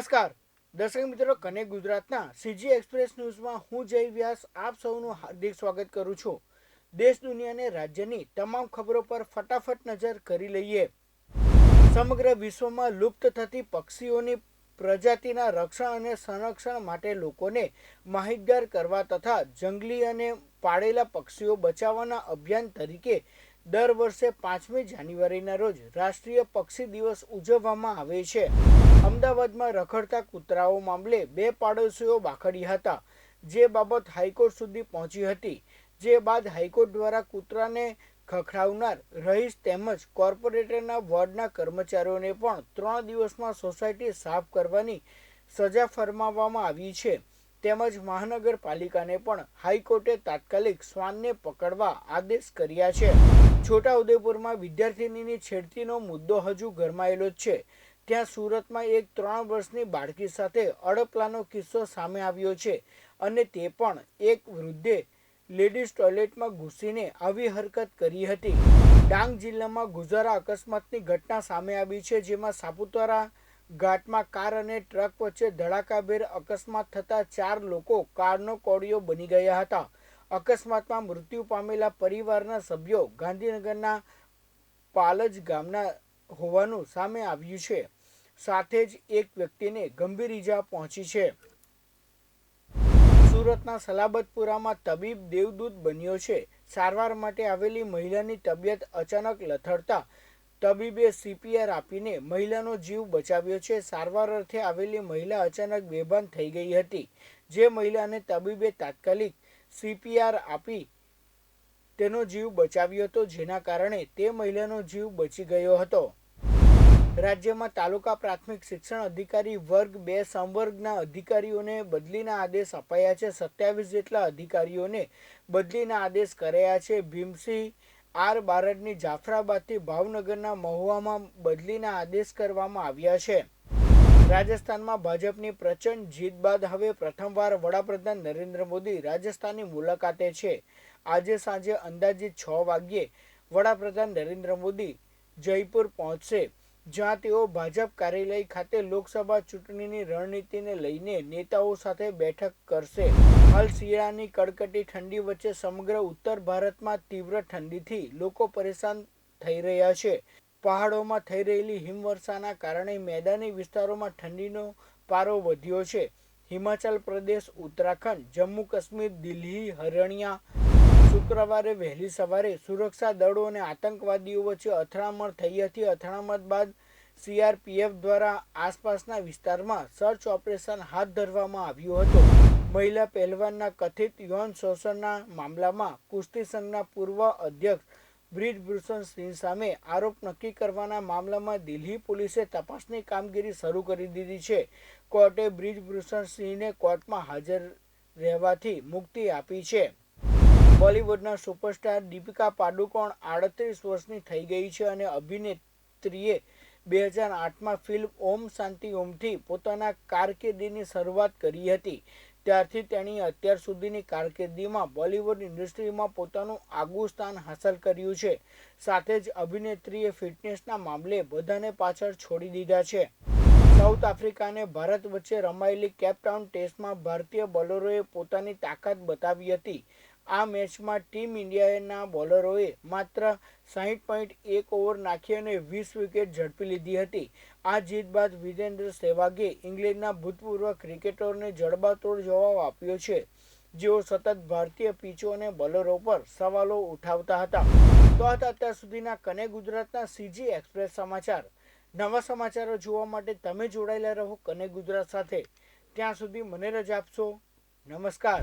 નમસ્કાર. દર્શક મિત્રો કનેક્ટ ગુજરાતના સીજી એક્સપ્રેસ ન્યૂઝમાં હું જય વ્યાસ, આપ સૌનું હાર્દિક સ્વાગત કરું છું. દેશ, દુનિયા અને રાજ્યની તમામ ખબરો પર ફટાફટ નજર કરી લઈએ. સમગ્ર વિશ્વમાં લુપ્ત થતી પક્ષીઓની પ્રજાતિના રક્ષણ અને સંરક્ષણ માટે લોકોને માહિતગાર કરવા તથા જંગલી અને પાળેલા પક્ષીઓ બચાવવાના અભિયાન તરીકે દર વર્ષે પાંચમી જાન્યુઆરીના રોજ રાષ્ટ્રીય પક્ષી દિવસ ઉજવવામાં આવે છે. અમદાવાદમાં રખડતા કૂતરાઓ મામલે બે પાડોશીઓ બાખડ્યા હતા. જે બાબત હાઈકોર્ટ સુધી પહોંચી હતી. જે બાદ હાઈકોર્ટ દ્વારા કૂતરાને ખખડાવનાર રહીશ તેમજ કોર્પોરેટરના વોર્ડના કર્મચારીઓને પણ ત્રણ દિવસમાં સોસાયટી સાફ કરવાની સજા ફરમાવવામાં આવી છે. તેમજ મહાનગરપાલિકાને પણ હાઈકોર્ટે તાત્કાલિક શ્વાનને પકડવા આદેશ કર્યા છે. છોટાઉદેપુરમાં વિદ્યાર્થિનીની છેડતીનો મુદ્દો હજુ ગરમાયેલો જ છે. ત્યાં સુરતમાં એક ત્રણ વર્ષની બાળકી સાથે અડપલાનો કિસ્સો સામે આવ્યો છે અને તે પણ એક વૃદ્ધે લેડીઝ ટોયલેટમાં ઘૂસીને આવી હરકત કરી હતી. ડાંગ જિલ્લામાં ગુજારા અકસ્માતની ઘટના સામે આવી છે જેમાં સાપુતારા ઘાટમાં કાર અને ટ્રક વચ્ચે ધડાકાભેર અકસ્માત થતા ચાર લોકો કારનો કોડિયો બની ગયા હતા. અકસ્માતમાં મૃત્યુ પામેલા પરિવારના સભ્યો ગાંધીનગરના પાલજ ગામના હોવાનું સામે આવ્યું છે. સાથે જ એક વ્યક્તિને ગંભીર ઈજા પહોંચી છે. સુરતના સલાબતપુરામાં તબીબ દેવદૂત બન્યો છે. સારવાર માટે આવેલી મહિલાની તબિયત અચાનક લથડતા તબીબે સીપીઆર આપીને મહિલાનો જીવ બચાવ્યો છે. સારવાર અર્થે આવેલી મહિલા અચાનક બેભાન થઈ ગઈ હતી, જે મહિલાને તબીબે તાત્કાલિક સીપીઆર આપી તેનો જીવ બચાવ્યો હતો, જેના કારણે તે મહિલાનો જીવ બચી ગયો હતો. રાજ્યમાં તાલુકા પ્રાથમિક શિક્ષણ અધિકારી વર્ગ બે સંવર્ગના અધિકારીઓને બદલીના આદેશ અપાયા છે. સત્યાવીસ જેટલા અધિકારીઓને બદલીના આદેશ કરાયા છે. ભીમસિંહ આર બારડની જાફરાબાદથી ભાવનગરના મહુવામાં બદલીના આદેશ કરવામાં આવ્યા છે. રાજસ્થાનમાં ભાજપની પ્રચંડ જીત બાદ હવે પ્રથમવાર વડાપ્રધાન નરેન્દ્ર મોદી રાજસ્થાનની મુલાકાતે છે. આજે સાંજે અંદાજિત છ વાગ્યે વડાપ્રધાન નરેન્દ્ર મોદી જયપુર પહોંચશે, જ્યાં તેઓ ભાજપ કાર્યાલય ખાતે લોકસભા ચૂંટણીની રણનીતિને લઈને નેતાઓ સાથે બેઠક કરશે. હાલ શિયાળાની કડકટી ઠંડી વચ્ચે સમગ્ર ઉત્તર ભારતમાં તીવ્ર ઠંડીથી લોકો પરેશાન થઈ રહ્યા છે. પહાડોમાં થઈ રહેલી હિમવર્ષાના કારણે મેદાની વિસ્તારોમાં ઠંડીનો પારો વધ્યો છે. હિમાચલ પ્રદેશ, ઉત્તરાખંડ, જમ્મુ કાશ્મીર, દિલ્હી હરણિયા શુક્રવારે વહેલી સવારે સુરક્ષા દળો અને આતંકવાદીઓ વચ્ચે અથડામણ થઈ હતી. અથડામણ બાદ સીઆરપીએફ દ્વારા આસપાસના વિસ્તારમાં સર્ચ ઓપરેશન હાથ ધરવામાં આવ્યું હતું. મહિલા પહેલવાનના કથિત યૌન શોષણના મામલામાં કુસ્તી સંઘના પૂર્વ અધ્યક્ષ બ્રિજભૂષણ સિંહ સામે આરોપ નક્કી કરવાના મામલામાં દિલ્હી પોલીસે તપાસની કામગીરી શરૂ કરી દીધી છે. કોર્ટે બ્રિજભૂષણ સિંહને કોર્ટમાં હાજર રહેવાથી મુક્તિ આપી છે. બોલિવૂડના સુપરસ્ટાર દીપિકા પાડુકોણ આડત્રીસ વર્ષની થઈ ગઈ છે અને અભિનેત્રીએ બે હજાર આઠમાં ફિલ્મ ઓમ શાંતિ ઓમથી પોતાના કારકિર્દીની શરૂઆત કરી હતી. ત્યારથી તેણી અત્યાર સુધીની કારકિર્દીમાં બોલિવૂડ ઇન્ડસ્ટ્રીમાં પોતાનું આગવું સ્થાન હાંસલ કર્યું છે. સાથે જ અભિનેત્રીએ ફિટનેસના મામલે બધાને પાછળ છોડી દીધા છે. સાઉથ આફ્રિકાને ભારત વચ્ચે રમાયેલી કેપટાઉન ટેસ્ટમાં ભારતીય બોલરોએ પોતાની તાકાત બતાવી હતી. આ મેચમાં ટીમ ઇન્ડિયાના બોલરોએ માત્ર સાહીઠ પોઈન્ટ એક ઓવર નાખી અને વીસ વિકેટ ઝડપી લીધી હતી. આ જીત બાદ વિરેન્દ્ર સહેવાગે ઇંગ્લેન્ડના ભૂતપૂર્વ ક્રિકેટરને જડબાતોડ જવાબ આપ્યો છે. જેઓ સતત ભારતીય પીચો અને બોલરો પર સવાલો ઉઠાવતા હતા. તો હતા અત્યાર સુધીના કને ગુજરાતના સીજી એક્સપ્રેસ સમાચાર. નવા સમાચારો જોવા માટે તમે જોડાયેલા રહો કને ગુજરાત સાથે. ત્યાં સુધી મને રજા આપશો. નમસ્કાર.